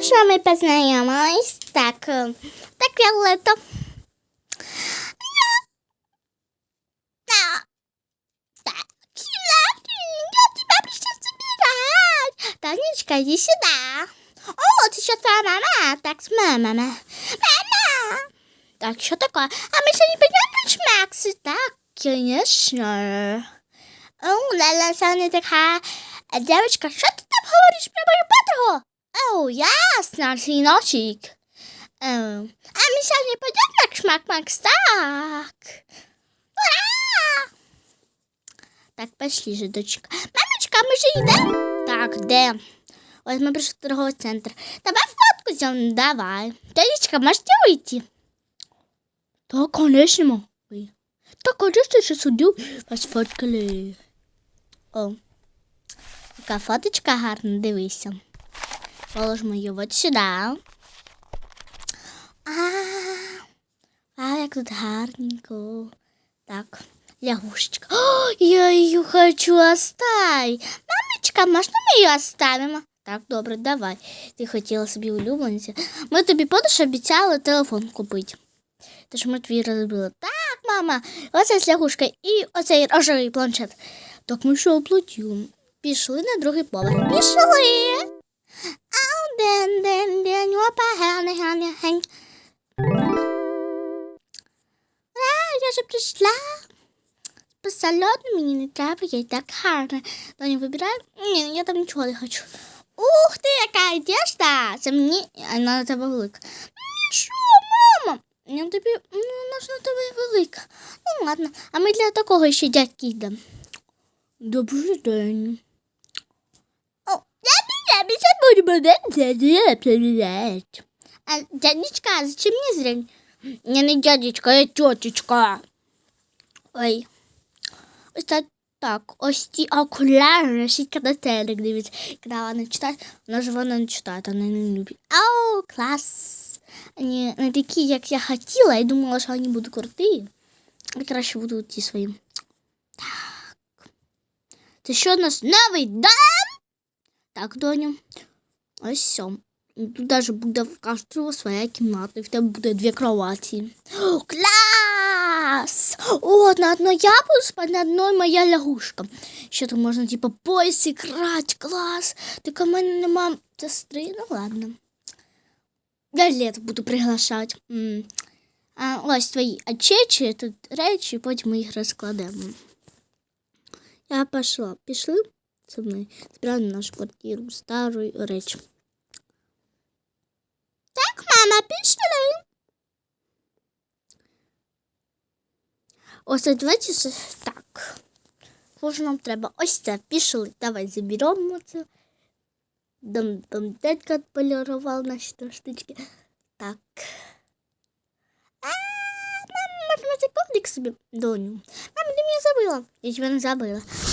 Przyszła mi poznajoma i tak, tak ale to... No, no, tak, chwileczkę, ja chyba proszę zbierać. Daniczka, gdzie się da? O, ty się twoja mama, tak, z mama, mama. Tak, się taka, a my się nie będziemy być Maxy, tak, koniecznie. O, lala, sany taka, a dziewczynka, co ty tam chodzisz, prawo, patrz, О, ясно, сыночек. Э, А мы сегодня пойдем на шмак-макс? Так. Ура! Так, пошли же, дочка. Мамочка, ми же йдемо? Так, де? Ось ми прийшли в торговий центр. Давай фотку зробимо, давай. Дочка, можете вийти? Так, конечно, могу. Так, конечно, ще суддю вас фоткали. О, яка фоточка гарна, дивися. Положимо її от сюди. А, а як тут гарненько. Так, лягушечка. О, я ее хочу оставить. Мамочка, можна ми її оставимо? Так, добре, давай. Ти хотіла собі улюбленця. Ми тобі подиш обіцяли телефон купити. Тож ми твій розбили. Так, мама, оце з лягушка і оцей рожевий планшет. Так ми що оплатили? Пішли на другий поверх. Пішли. Ден, ден, ден, опа, гане, гане, гень. А, я же прийшла. По салону мені не треба, я і так гарна. Доню, вибирай? Ні, я там нічого не хочу. Ух ти, яка одежда! Це мені, вона на тебе велика. Ну що, мама? Я тобі, ну, вона ж на тебе велика. Ну ладно, а ми для такого ще дядьки йдемо. Добрий день. О, я мене привіт. А, дядечка, зачем мне зрень? Я не дядечка, я тетечка. Ой. Ось так, так, ось ті окуляри носить, коли телек дивиться. Коли вона читає, вона ж вона не читає, вона не любить. Ау, клас. Вони не такі, як я хотіла, я думала, що вони будуть круті. Я краще буду ті свої. Так. Це що у нас новий дом? Так, доню. Ось сьом. Тут даже буде в кожного своя кімната, і в тебе буде дві кроваті. О, клас! О, на одной я буду спать, на одной моя лягушка. Ще тут можна, типа, пояс іграти, клас. Тільки в мене нема сестри, ну ладно. Я лето буду приглашати. А, ось твої очечі, тут речі, потім ми їх розкладемо. Я пішла. Пішли? Це ми збирали нашу квартиру, стару речі. Так, мама, пішли. Ось давайте так. Може нам треба ось це. Пішли. Давай заберемо це. Дом, дом дядька відполірував наші три штучки. Так. А, мама, можна цей коврик собі, доню. Мама, ти мене забыла. Я тебе не забыла.